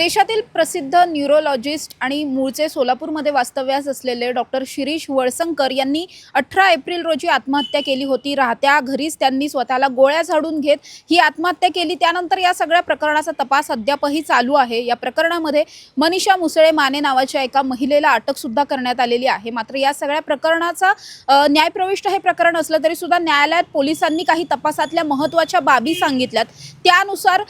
देशातील प्रसिद्ध न्यूरोलॉजिस्ट आणि मूळचे सोलापूरमध्ये वास्तव्यास असलेले डॉक्टर शिरीष वळसंकर यांनी अठरा एप्रिल रोजी आत्महत्या केली होती. राहत्या घरीच त्यांनी स्वतःला गोळ्या झाडून घेत ही आत्महत्या केली. त्यानंतर या सगळ्या प्रकरणाचा तपास अद्यापही चालू आहे. या प्रकरणामध्ये मनीषा मुसळे माने नावाच्या एका महिलेला अटकसुद्धा करण्यात आलेली आहे. मात्र या सगळ्या प्रकरणाचा न्यायप्रविष्ट हे प्रकरण असलं तरी सुद्धा न्यायालयात पोलिसांनी काही तपासातल्या महत्त्वाच्या बाबी सांगितल्यात. त्यानुसार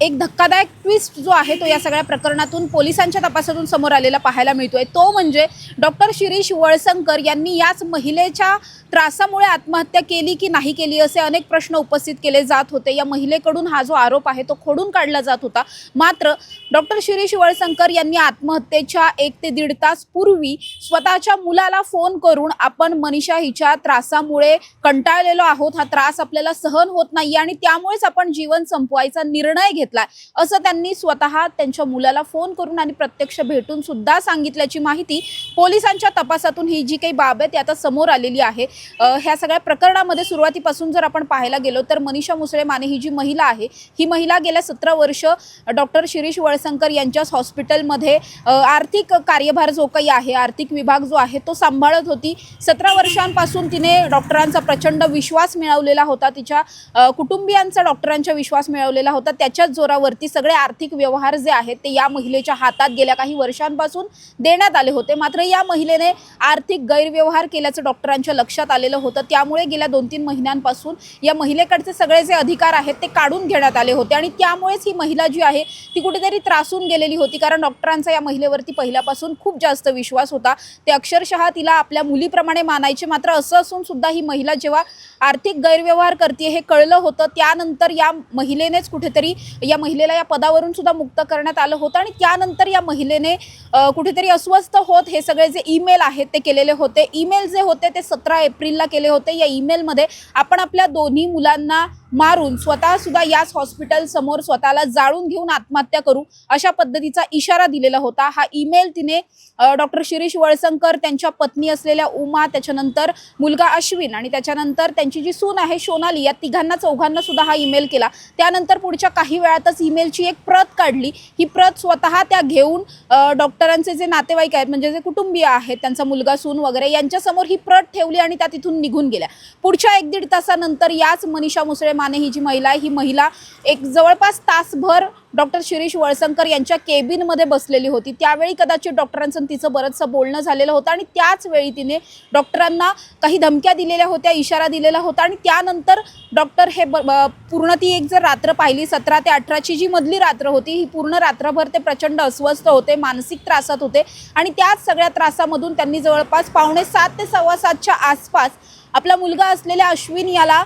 एक धक्कादायक ट्विस्ट जो आहे तो या सगळ्या प्रकरणातून पोलिसांच्या तपासातून समोर आलेला पाहायला मिळतोय. तो म्हणजे डॉक्टर शिरीष वळसंकर यांनी याच महिलेच्या त्रासामुळे आत्महत्या केली की नाही केली असे अनेक प्रश्न उपस्थित केले जात होते. या महिलेकडून हा जो आरोप आहे तो खोडून काढला जात होता. मात्र डॉक्टर शिरीष वळसंकर यांनी आत्महत्येच्या एक ते दीड तास पूर्वी स्वतःच्या मुलाला फोन करून आपण मनीषा हिच्या त्रासामुळे कंटाळलेलो आहोत. हा त्रास आपल्याला सहन होत नाही आणि त्यामुळेच आपण जीवन संपवायचा निर्णय घेतलाय. असं त्यांनी स्वतः त्यांच्या मुलाला फोन करून आणि प्रत्यक्ष भेटून सुद्धा सांगितल्याची माहिती पोलिसांच्या तपासातून ही जी काही बाब आहे ती आता समोर आलेली आहे. ह्या सगळ्या प्रकरणामध्ये सुरुवातीपासून जर आपण पाहायला गेलो तर मनीषा मुसळे माने ही जी महिला आहे ही महिला गेल्या सतरा वर्ष डॉक्टर शिरीष वळसंकर यांच्याच हॉस्पिटलमध्ये आर्थिक कार्यभार जो काही आहे आर्थिक विभाग जो आहे तो सांभाळत होती. सतरा वर्षांपासून तिने डॉक्टरांचा प्रचंड विश्वास मिळवलेला होता तिच्या कुटुंबियांचा डॉक्टरांचा विश्वास मिळवलेला होता. त्याच्याच जोरावरती सगळे आर्थिक व्यवहार जे आहेत ते या महिलेच्या हातात गेल्या काही वर्षांपासून देण्यात आले होते. मात्र या महिलेने आर्थिक गैरव्यवहार केल्याचं डॉक्टरांच्या लक्षात आलेलं होतं. त्यामुळे गेल्या दोन तीन महिन्यांपासून या महिलेकडचे सगळे जे अधिकार आहेत ते काढून घेण्यात आले होते आणि त्यामुळेच ही महिला जी आहे ती कुठेतरी त्रासून गेलेली होती. कारण डॉक्टरांचा या महिलेवरती पहिल्यापासून खूप जास्त विश्वास होता. ते अक्षरशः तिला आपल्या मुलीप्रमाणे मानायचे. मात्र असं असून सुद्धा ही महिला जेव्हा आर्थिक गैरव्यवहार करते हे कळलं होतं. त्यानंतर या महिलेनेच कुठेतरी या महिलेला या पदावरून सुद्धा मुक्त करण्यात आलं होतं आणि त्यानंतर या महिलेने कुठेतरी अस्वस्थ होत हे सगळे जे ईमेल आहेत ते केलेले होते. ईमेल जे होते ते सतरा एप्रिलला केले होते. या ईमेलमध्ये आपण आपल्या दोन्ही मुलांना मारून स्वतः सुद्धा याच हॉस्पिटल समोर स्वतःला जाळून घेऊन आत्महत्या करू अशा पद्धतीचा इशारा दिलेला होता. हा ईमेल तिने डॉक्टर शिरीष वळसंकर त्यांच्या पत्नी असलेल्या उमा त्याच्यानंतर मुलगा अश्विन आणि त्याच्यानंतर त्यांची जी सून आहे सोनाली या तिघांना चौघांना सुद्धा हा ईमेल केला. त्यानंतर पुढच्या काही वेळातच ईमेलची एक प्रत काढली. ही प्रत स्वतः त्या घेऊन डॉक्टरांचे जे नातेवाईक आहेत म्हणजे जे कुटुंबीय आहेत त्यांचा मुलगा सून वगैरे यांच्यासमोर ही प्रत ठेवली आणि त्या तिथून निघून गेल्या. पुढच्या एक दीड तासानंतर याच मनीषा मुसळे माने ही जी महिला आहे ही महिला एक जवळपास तासभर डॉक्टर शिरीष वळसंकर यांच्या केबिनमध्ये बसलेली होती. त्यावेळी कदाचित डॉक्टरांचं तिचं बरंचसं बोलणं झालेलं होतं आणि त्याच वेळी तिने डॉक्टरांना काही धमक्या दिलेल्या होत्या इशारा दिलेला होता आणि त्यानंतर डॉक्टर हे ब- पूर्ण ती एक जर रात्र पाहिली सतरा ते अठराची जी मधली रात्र होती ही पूर्ण रात्रभर ते प्रचंड अस्वस्थ होते मानसिक त्रासात होते आणि त्याच सगळ्या त्रासामधून त्यांनी जवळपास पावणे सात ते सव्वा सातच्या आसपास आपला मुलगा असलेल्या अश्विन याला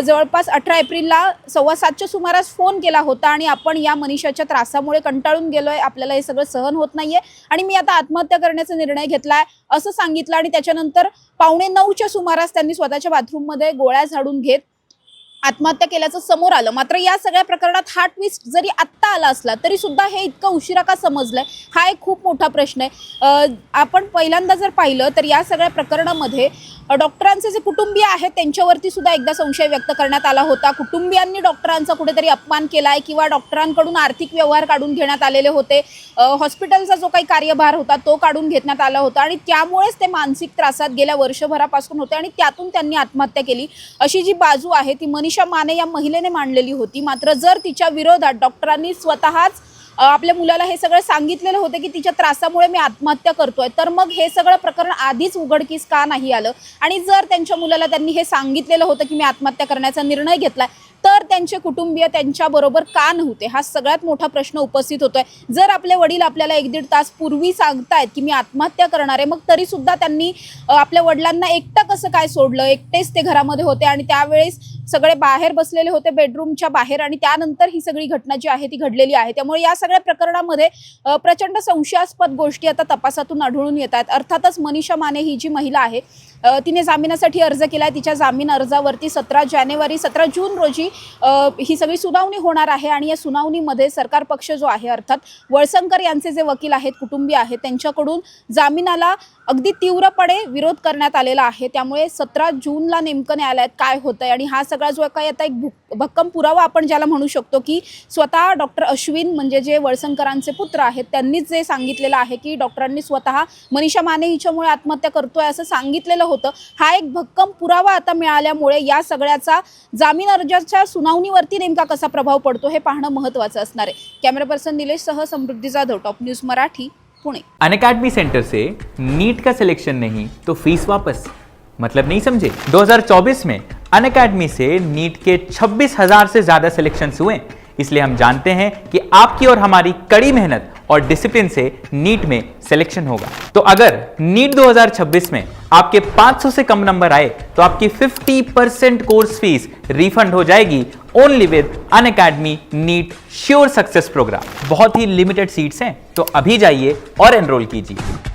जवळपास अठरा एप्रिलला सव्वा सातच्या सुमारास फोन केला होता आणि आपण या मनीषाच्या त्रासामुळे कंटाळून गेलोय आपल्याला हे सगळं सहन होत नाहीये आणि मी आता आत्महत्या करण्याचा निर्णय घेतलाय असं सांगितलं आणि त्याच्यानंतर पावणे नऊच्या सुमारास त्यांनी स्वतःच्या बाथरूममध्ये गोळ्या झाडून घेत आत्महत्या केल्याचं समोर आलं. मात्र या सगळ्या प्रकरणात हा ट्विस्ट जरी आत्ता आला असला तरी सुद्धा हे इतकं उशिरा का समजलंय? हा एक खूप मोठा प्रश्न आहे. आपण पहिल्यांदा जर पाहिलं तर या सगळ्या प्रकरणामध्ये डॉक्टरांचे जे कुटुंबीय आहेत त्यांच्यावरती सुद्धा एकदा संशय व्यक्त करण्यात आला होता. कुटुंबियांनी डॉक्टरांचा कुठेतरी अपमान केला आहे किंवा डॉक्टरांकडून आर्थिक व्यवहार काढून घेण्यात आलेले होते. हॉस्पिटलचा जो काही कार्यभार होता तो काढून घेण्यात आला होता आणि त्यामुळेच ते मानसिक त्रासात गेल्या वर्षभरापासून होते आणि त्यातून त्यांनी आत्महत्या केली. अशी जी बाजू आहे ती मनीष माने या महिलेने मांडलेली होती. मात्र जर तिच्या विरोधात डॉक्टरांनी स्वतःच आपल्या मुलाला हे सगळं सांगितलेलं होतं की तिच्या त्रासामुळे मी आत्महत्या करतोय तर मग हे सगळं प्रकरण आधीच उघडकीस का नाही आलं? आणि जर त्यांच्या मुलाला त्यांनी हे सांगितलेलं होतं की मी आत्महत्या करण्याचा निर्णय घेतलाय तर त्यांचे कुटुंबीय त्यांच्याबरोबर का नव्हते? हा सगळ्यात मोठा प्रश्न उपस्थित होतोय. जर आपले वडील आपल्याला एक दीड तास पूर्वी सांगतायत की मी आत्महत्या करणार आहे मग तरी सुद्धा त्यांनी आपल्या वडिलांना एकटं कसं काय सोडलं? एकटेच ते घरामध्ये होते आणि त्यावेळेस सगळे बाहेर बसलेले होते बेडरूमच्या बाहेर आणि त्यानंतर ही सगळी घटना जी आहे ती घडलेली आहे. त्यामुळे या सगळ्या प्रकरणामध्ये प्रचंड संशयास्पद गोष्टी आता तपासातून आढळून येत आहेत. अर्थातच मनीषा माने ही जी महिला आहे तिने जामिनासाठी अर्ज केला आहे तिच्या जामीन अर्जावरती सतरा जानेवारी सतरा जून रोजी ही सगळी सुनावणी होणार आहे आणि या सुनावणीमध्ये सरकार पक्ष जो आहे अर्थात वळसंकर यांचे जे वकील आहेत कुटुंबीय आहेत त्यांच्याकडून जामिनाला अगदी तीव्रपणे विरोध करण्यात आलेला आहे. त्यामुळे सतरा जूनला नेमकं न्यायालयात काय होतंय आणि हा सगळा जो काही आता एक भक्कम पुरावा आपण ज्याला म्हणू शकतो की स्वतः डॉक्टर अश्विन म्हणजे जे वळसंकरांचे पुत्र आहेत त्यांनीच जे सांगितलेलं आहे की डॉक्टरांनी स्वतः मनीषा माने हिच्यामुळे आत्महत्या करतोय असं सांगितलेलं होतं. हा एक भक्कम पुरावा आता मिळाल्यामुळे या सगळ्याचा जामीन अर्जाच्या सुनावणीवरती नेमका कसा प्रभाव पडतो हे पाहणं महत्वाचं असणार आहे. कॅमेरा पर्सन निलेशसह समृद्धी जाधव टॉप न्यूज मराठी पुणे. अन अकेडमी सेंटर से नीट का सिलेक्शन नहीं तो फीस वापस। मतलब नहीं समझे? 2024 में अन अकेडमी से नीट के छब्बीस हज़ार से ज़्यादा सिलेक्शन हुए। इसलिए हम जानते हैं कि आपकी और हमारी कड़ी मेहनत और डिसिप्लिन से नीट में सिलेक्शन होगा। तो अगर नीट 2026 में आपके 500 से कम नंबर आए तो आपकी 50 परसेंट कोर्स फ़ीस रिफंड हो जाएगी only with Unacademy NEET sure success programme. बहुत ही लिमिटेड सीट्स हैं तो अभी जाइए और एनरोल कीजिए।